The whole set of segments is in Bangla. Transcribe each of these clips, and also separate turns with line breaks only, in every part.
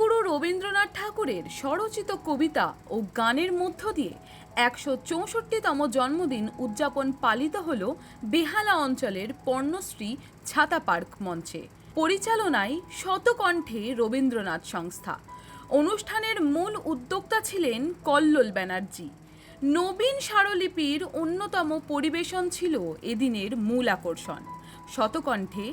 রবীন্দ্রনাথের স্বরচিত কবিতা ও গানের মধ্য দিয়ে একশো চৌষট্টিতম জন্মদিন উদযাপন পালিত হল বেহালা অঞ্চলের পর্ণশ্রী ছাতা পার্ক মঞ্চে। পরিচালনায় শতকণ্ঠে রবীন্দ্রনাথ সংস্থা। অনুষ্ঠানের মূল উদ্যোক্তা ছিলেন কল্লোল ব্যানার্জি। নবীন স্মারলিপির অন্যতম পরিবেশন ছিল এদিনের মূল আকর্ষণ। শতকণ্ঠে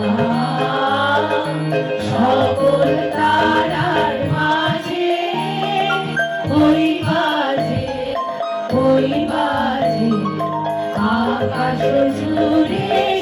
আকাশ জুড়ে